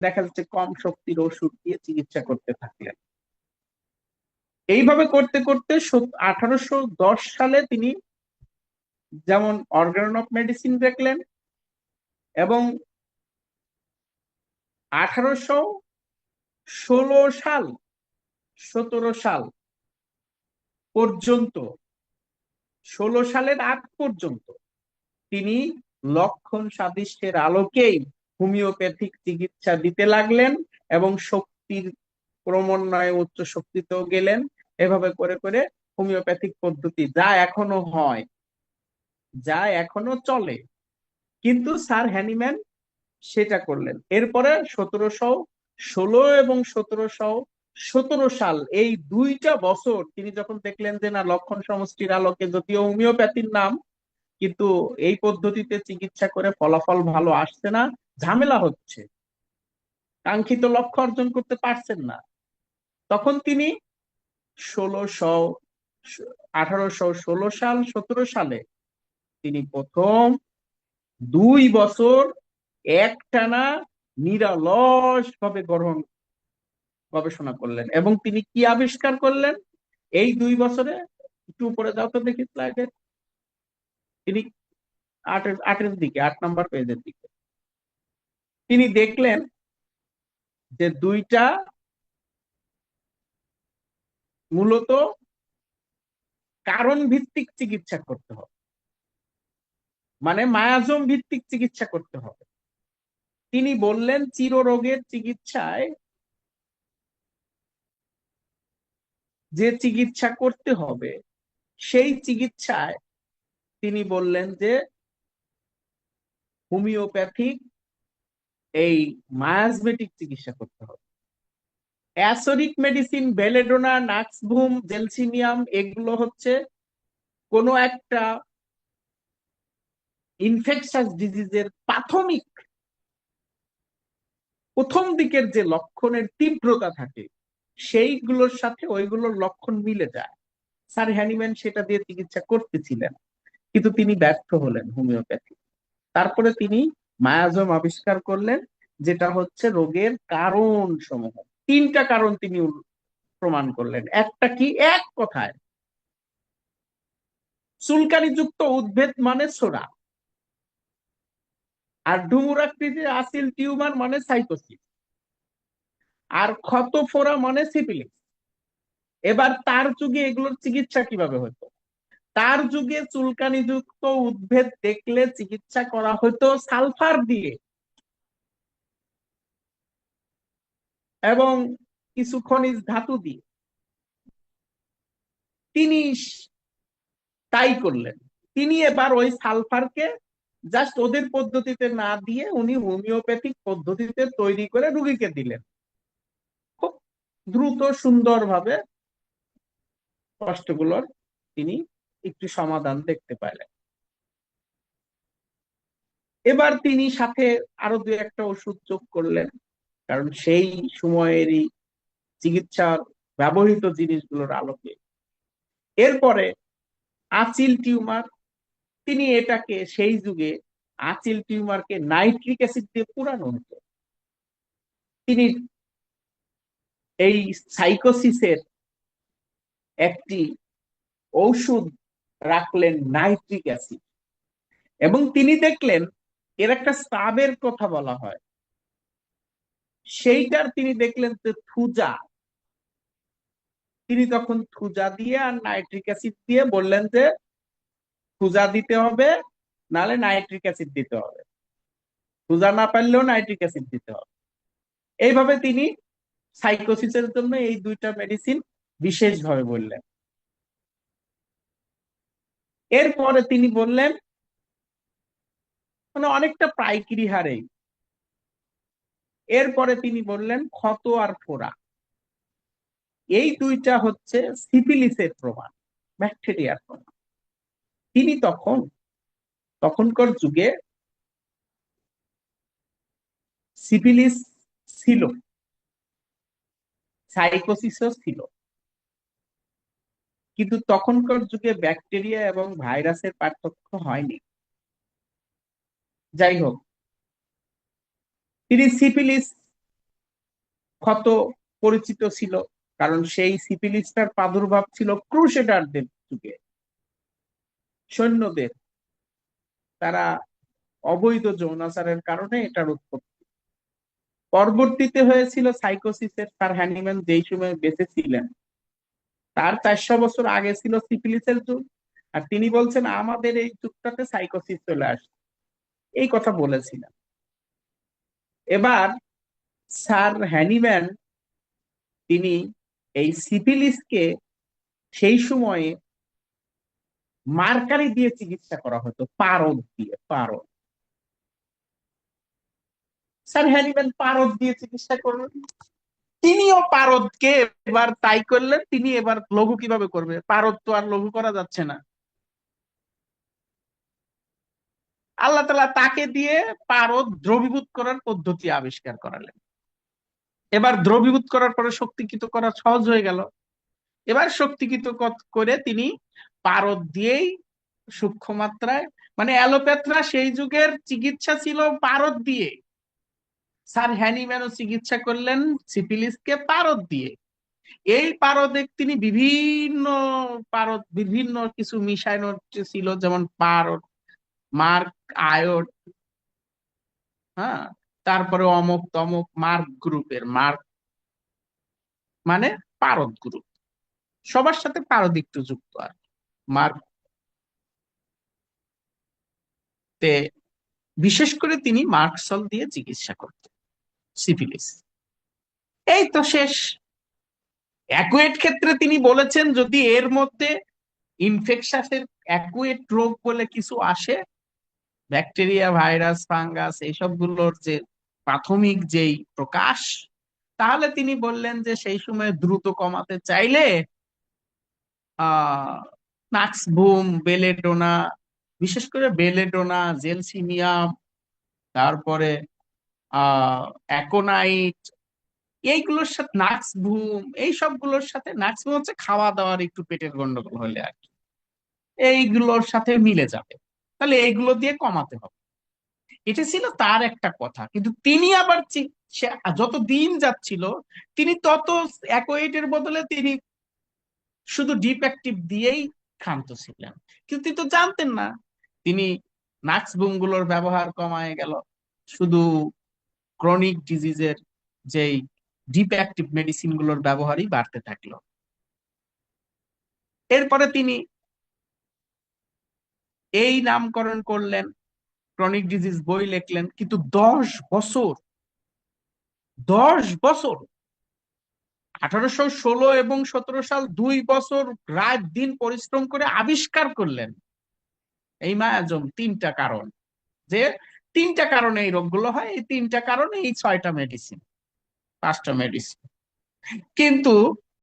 দেখা যাচ্ছে কম শক্তির ওষুধ দিয়ে চিকিৎসা করতে থাকলেন। এইভাবে করতে করতে আঠারোশো দশ সালে তিনি যেমন অর্গান অফ মেডিসিন দেখলেন এবং আঠারোশো ষোলো সাল, সতেরো সাল পর্যন্ত, ষোলো সালের আগ পর্যন্ত তিনি লক্ষণ সাদৃশ্যের আলোকেই হোমিওপ্যাথিক চিকিৎসা দিতে লাগলেন এবং শক্তির ক্রমান্বয়ে উচ্চ শক্তিতেও গেলেন। এভাবে করে করে হোমিওপ্যাথিক পদ্ধতি যা এখনও হয়, যা এখনও চলে। কিন্তু স্যার হ্যানিম্যান সেটা করলেন। এরপরে সতেরোশো ষোলো এবং সতেরোশো সতেরো সাল এই দুইটা বছর তিনি যখন দেখলেন যে, না, লক্ষণ সমষ্টির আলোকে যদিও হোমিওপ্যাথির নাম, কিন্তু এই পদ্ধতিতে চিকিৎসা করে ফলাফল ভালো আসছে না ঝামেলা হচ্ছে। কাঙ্ক্ষিত লক্ষ্য অর্জন করতে পারছেন না। তখন তিনি ষোলোশো আঠারোশো ষোলো সাল, সতেরো সালে তিনি প্রথম দুই বছর একটানা নিরালস ভাবে গ্রহণ গবেষণা করলেন এবং তিনি কি আবিষ্কার করলেন? এই দুই বছরে একটু উপরে যাও তো দেখি তিনি আটের আটের দিকে, আট নম্বর পেজের দিকে। তিনি দেখলেন যে দুইটা মূলত কারণ ভিত্তিক চিকিৎসা করতে হবে। মানে মায়াজম ভিত্তিক চিকিৎসা করতে হবে। তিনি বললেন, চিররোগের চিকিৎসায় যে চিকিৎসা করতে হবে, সেই চিকিৎসায় তিনি বললেন যে হোমিওপ্যাথিক এই মায়াজমেটিক চিকিৎসা করতে হবে। অ্যাসোরিক মেডিসিন বেলেডোনা নাক্সভুম, জেলসিনিয়াম, এগুলো হচ্ছে কোনো একটা ইনফেকশাস ডিজিজের প্রাথমিক প্রথম দিকের যে লক্ষণের তীব্রতা থাকে, সেইগুলোর সাথে ওইগুলোর লক্ষণ মিলে যায়। স্যার হ্যানিম্যান সেটা দিয়ে চিকিৎসা করতেছিলেন, কিন্তু তিনি ব্যর্থ হলেন হোমিওপ্যাথি। তারপরে তিনি মায়াজম আবিষ্কার করলেন যেটা হচ্ছে রোগের কারণ সমূহ। তিনটা কারণ তিনি প্রমাণ করলেন। একটা কি? এক কথায়, চুলকানিযুক্ত উদ্ভেদ মানে সোরা আর ডুমুরাকৃতির আসিল টিউমার মানে সাইকোসিস। আর ক্ষত ফোরা মানে সিপিলিস এবার তার যুগে এগুলোর চিকিৎসা কীভাবে হতো তার যুগে চুলকানিযুক্ত উদ্ভেদ দেখলে চিকিৎসা করা হতো সালফার দিয়ে। এবং কিছু খনিজ ধাতু দিয়ে। তিনি তাই করলেন। তিনি এবার ওই সালফারকে জাস্ট ওদের পদ্ধতিতে না দিয়ে উনি হোমিওপ্যাথিক পদ্ধতিতে তৈরি করে রুগীকে দিলেন। খুব দ্রুত সুন্দরভাবে কষ্টগুলোর তিনি একটু সমাধান দেখতে পাইলেন। এবার তিনি সাথে আরও দু একটা ওষুধ যোগ করলেন, কারণ সেই সময়েরই চিকিৎসার ব্যবহৃত জিনিসগুলোর আলোকে। এরপরে আচিল টিউমার, তিনি এটাকে সেই যুগে আচিল টিউমারকে নাইট্রিক অ্যাসিড দিয়ে পুরানো হতো। তিনি এই সাইকোসিসের একটি ঔষধ রাখলেন নাইট্রিক অ্যাসিড। এবং তিনি দেখলেন, এর একটা স্তাবের কথা বলা হয়। সেইটার তিনি দেখলেন যে থুজা। তিনি তখন থুজা দিয়ে আর নাইট্রিক অ্যাসিড দিয়ে বললেন যে, থুজা দিতে হবে, নালে নাইট্রিক অ্যাসিড দিতে হবে। থুজা না পারলেও নাইট্রিক অ্যাসিড দিতে হবে। এইভাবে তিনি সাইকোসিসের জন্য এই দুইটা মেডিসিন বিশেষভাবে বললেন। এরপরে তিনি বললেন মানে অনেকটা পাইকিরি হারে। এরপরে তিনি বললেন, ক্ষত আর ফোড়া। এই দুইটা হচ্ছে সিপিলিসের প্রমাণ, ব্যাকটেরিয়ার প্রমাণ। তিনি তখন, তখনকার যুগে সিপিলিস ছিল, সাইকোসিসও ছিল। কিন্তু তখনকার যুগে ব্যাকটেরিয়া এবং ভাইরাসের পার্থক্য হয়নি। যাই হোক তিনি সিপিলিস ক্ষত পরিচিত ছিল, কারণ সেই সিপিলিসটার প্রাদুর্ভাব ছিল ক্রুশেডারদের যুগে। সৈন্যদের, তারা অবৈধ যৌনাচারের কারণে এটার উৎপত্তি। পরবর্তীতে হয়েছিল সাইকোসিসের স্যার হ্যানিম্যান যেই সময় বেঁচে ছিলেন। তার চারশো বছর আগে ছিল সিফিলিসের যুগ, আর তিনি বলছেন, আমাদের এই যুগটাতে সাইকোসিস চলে আসছে। এই কথা বলেছিলাম। এবার স্যার হ্যানিম্যান, তিনি এই সিফিলিসকে সেই সময়ে মার্কারি দিয়ে চিকিৎসা করা হতো, পারদ দিয়ে, পারদ। স্যার হ্যানিম্যান পারদ দিয়ে চিকিৎসা করলেন। তিনিও পারদকে এবার তাই করলেন, তিনি এবার লঘু কীভাবে করবে? পারদ তো আর লঘু করা যাচ্ছে না। আল্লাহ তালা তাকে দিয়ে পারদ দ্রবীভূত করার পদ্ধতি আবিষ্কার করালেন। এবার দ্রবীভূত করার পরে শক্তিকৃত করা সহজ হয়ে গেল। এবার শক্তিকৃত করে তিনি পারদ দিয়েই সূক্ষ্ম মাত্রায় মানে অ্যালোপ্যাথরা সেই যুগের চিকিৎসা ছিল পারদ দিয়ে। স্যার হ্যানিম্যানও চিকিৎসা করলেন সিপিলিসকে পারদ দিয়ে। এই পারদে তিনি বিভিন্ন পারদ, বিভিন্ন কিছু মিশানো ছিল, যেমন পারদ, মার্ক আয়ড হ্যাঁ তারপরে অমুক তমুক, মার্ক গ্রুপের, মার্ক মানে পারদ গ্রুপ। সবার সাথে পারদ একটু যুক্ত আর মার্ক তে বিশেষ করে তিনি মার্কসল দিয়ে চিকিৎসা করতেন। সিফিলিস এই তো শেষ। অ্যাকুয়েট ক্ষেত্রে তিনি বলেছেন, যদি এর মধ্যে ইনফেকশাসের অ্যাকুয়েট রোগ বলে কিছু আসে ব্যাকটেরিয়া ভাইরাস ফাঙ্গাস এইসবগুলোর যে প্রাথমিক যেই প্রকাশ, তাহলে তিনি বললেন যে সেই সময় দ্রুত কমাতে চাইলে নাক্স বেলেডোনা, বিশেষ করে বেলেডোনা, জেলসিমিয়াম, তারপরে অ্যাকোনাইট এইগুলোর সাথে নাক্স বুম এই সবগুলোর সাথে নাক্স বুম হচ্ছে খাওয়া দাওয়ার একটু পেটের গন্ডগোল হলে আর কি। এইগুলোর সাথে মিলে যাবে। তাহলে এইগুলো দিয়ে কমাতে হবে। এটা ছিল তার একটা কথা। কিন্তু তিনি আবার যত দিন যাচ্ছিল, তিনি তত অ্যাকোয়েটের বদলে তিনি শুধু ডিপ অ্যাক্টিভ দিয়েই ক্ষান্ত ছিলেন। কিন্তু তিনি তো জানতেন না, তিনি নাক্স বুমগুলোর ব্যবহার কমায় গেল। শুধু ক্রনিক ডিজিজের যেই ডিপ অ্যাক্টিভ মেডিসিনগুলোর ব্যবহারই বাড়তে থাকল। এরপরে তিনি এই নামকরণ করলেন ক্রনিক ডিজিজ বই লিখলেন, কিন্তু দশ বছর দশ বছর, আঠারোশো ষোলো এবং সতেরো সাল দুই বছর রাত দিন পরিশ্রম করে আবিষ্কার করলেন। এই মায়াজম তিনটা কারণ, যে তিনটা কারণে এই রোগগুলো হয় এই তিনটা কারণে এই ছয়টা মেডিসিন পাঁচটা মেডিসিন কিন্তু